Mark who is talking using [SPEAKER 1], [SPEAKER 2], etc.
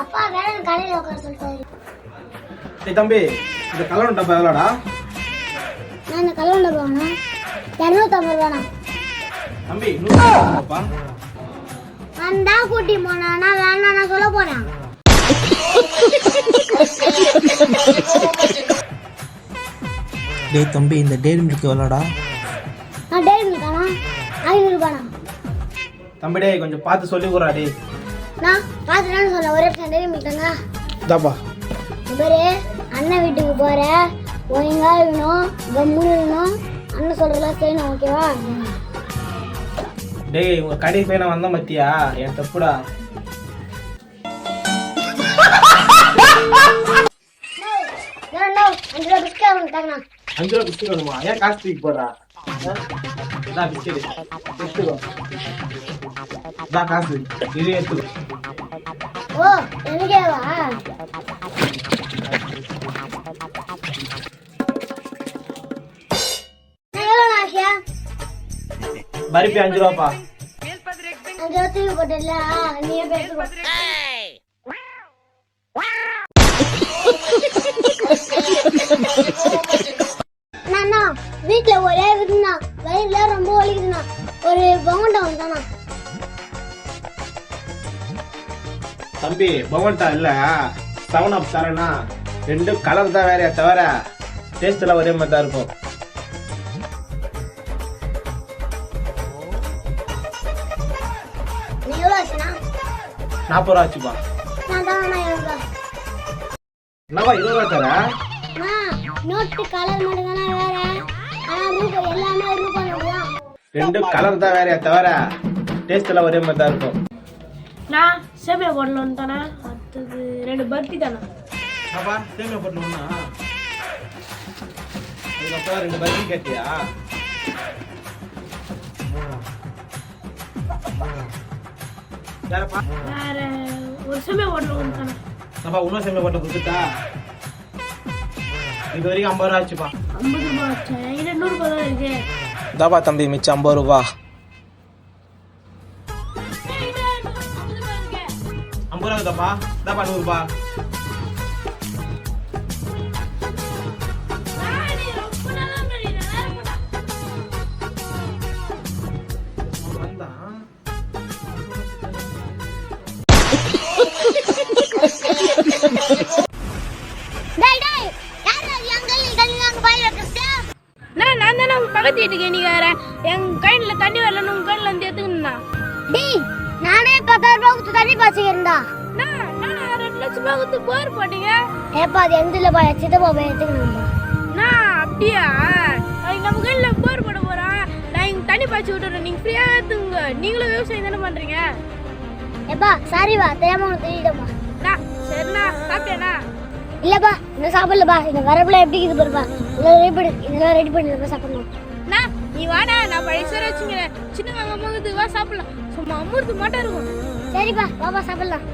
[SPEAKER 1] அப்பா வேற கடையில் உட்கார சொல்லிட்டாரு
[SPEAKER 2] ஏய் தம்பி இந்த கலர் டப்பா எவ்வளோடா?
[SPEAKER 1] நான் இந்த கல்யாணம் போகணும் இரநூத்தம்பது ரூபாண்ணா
[SPEAKER 2] தம்பி நூறுப்பா
[SPEAKER 1] நான் தான் கூட்டி போனானா வேணாம் நான் சொல்ல போறேன்.
[SPEAKER 3] டேய் தம்பி இந்த டேரி மில்க் எவ்வளோடா?
[SPEAKER 1] நான் டேரி மில்கானா ஐநூறு ரூபாண்ணா.
[SPEAKER 2] தம்பி டேய் கொஞ்சம் பார்த்து சொல்லி கொடுறா டேய்.
[SPEAKER 1] நான் பார்த்துட்டான்னு சொல்ல ஒரே டேரி மில்காங்க
[SPEAKER 2] இதாப்பா
[SPEAKER 1] இவரு அண்ணன் வீட்டுக்கு போற ஒழுங்கா இருக்கணும் கம்முன்னு இருக்கணும் அண்ணன் சொல்றதெல்லாம் செய்யணும் ஓகேவா
[SPEAKER 2] டேய் உங்க கடை போய் நான் வந்தேன் மத்தியா என் தப்புடா.
[SPEAKER 1] அஞ்சு ரூபா பிஸ்கட் அவனுக்கு தாங்கண்ணா.
[SPEAKER 2] அஞ்சு ரூபா பிஸ்கட் வேணுமா? ஏன் காசு தூக்கி போடுறா இதான் பிஸ்கட் இதான் காசு. இது எடுத்துக்கோ.
[SPEAKER 1] ஓ ஆசையா
[SPEAKER 2] பருப்பி அஞ்சு ரூபாப்பா.
[SPEAKER 1] அஞ்சு ரூபா போட்டல வீட்டுல ஒரே விதுண்ணா வயிறுல ரொம்ப வலிக்குதுண்ணா ஒரு பவுண்டா வந்தாண்ணா
[SPEAKER 2] தம்பி பவன்டா இல்ல. செவன் அப் தரேனா. ரெண்டு கலர் தான் வேறையா தவிர டேஸ்ட் எல்லாம் ஒரே மாதிரி தான் இருக்கும் நாற்பது ரூபா ஆச்சுப்பா. என்னவா இருபது ரூபா தர?
[SPEAKER 1] நோட்டு கலர் மட்டும் தானே வேற. ஆனா எல்லாமே
[SPEAKER 2] கலர் தான். வேறையா தவிர டேஸ்ட் எல்லாம் ஒரே மாதிரி தான் இருக்கும்.
[SPEAKER 4] நான் சேமியா போடணும்னு தானே அடுத்தது ரெண்டு பர்ஃபி தானே.
[SPEAKER 2] அப்பா சேமியா அதுக்கப்புறம் ரெண்டு பஜ்ஜி கேட்டியா? யாரப்பா?
[SPEAKER 4] வேற ஒரு சேமியா போடணும்னு தானே
[SPEAKER 2] அப்பா இன்னும் சேமியா போட்டு கொடுத்துட்டா? இது வரைக்கும் ஐம்பது ரூபா ஆச்சுப்பா.
[SPEAKER 4] ஐம்பது ரூபாய் ஆச்சா. இல்லை நூறுரூபா தான் இருக்கு.
[SPEAKER 3] தாப்பா தம்பி மிச்சம் ஐம்பது ரூபா.
[SPEAKER 2] ஐம்பது ரூபா தாப்பா தாப்பா நூறுபா
[SPEAKER 4] பக்கத்து வீட்டுக்கு எண்ணிக்கிறேன் என் கையில் தண்ணி வரலன்னு உங்கள் கையில் வந்து எடுத்துக்கணுண்ணா
[SPEAKER 1] டேய் நானே பத்தாயிரம் ரூபாய் கொடுத்து தண்ணி பாய்ச்சிக்கிறேன்டா
[SPEAKER 4] ரெண்டு லட்ச ரூபாய் கொடுத்து போர் போட்டீங்க.
[SPEAKER 1] ஏப்பா அது எந்த இல்லை பாய்? சித்தப்பா போய் எடுத்துக்கணும்பா
[SPEAKER 4] நான் அப்படியா? நம்ம கையில் போர் போட போகிறோம் நான் இங்கே தண்ணி பாய்ச்சி விட்டுறேன். நீங்கள் ஃப்ரீயாக எடுத்துங்க நீங்களும் விவசாயம் தானே பண்ணுறீங்க
[SPEAKER 1] ஏப்பா சாரிப்பா தெரியாம உனக்கு
[SPEAKER 4] நான் சரிண்ணா சாப்பிட்டேண்ணா.
[SPEAKER 1] இல்லப்பா இன்னும் சாப்பிடலப்பா. இந்த வரப்புல எப்படி இது பாருப்பா. இதெல்லாம் ரெடி பண்ணி இதெல்லாம் ரெடி பண்ணி நம்ம சாப்பிடணும்.
[SPEAKER 4] நீ வாடா நான் பழைய வச்சுங்கிறேன் சின்ன வெங்காயம் வா சாப்பிடலாம். சும்மா அமுர்த்து மாட்டா இருக்கும்.
[SPEAKER 1] சரிப்பா வாப்பா சாப்பிடலாம்.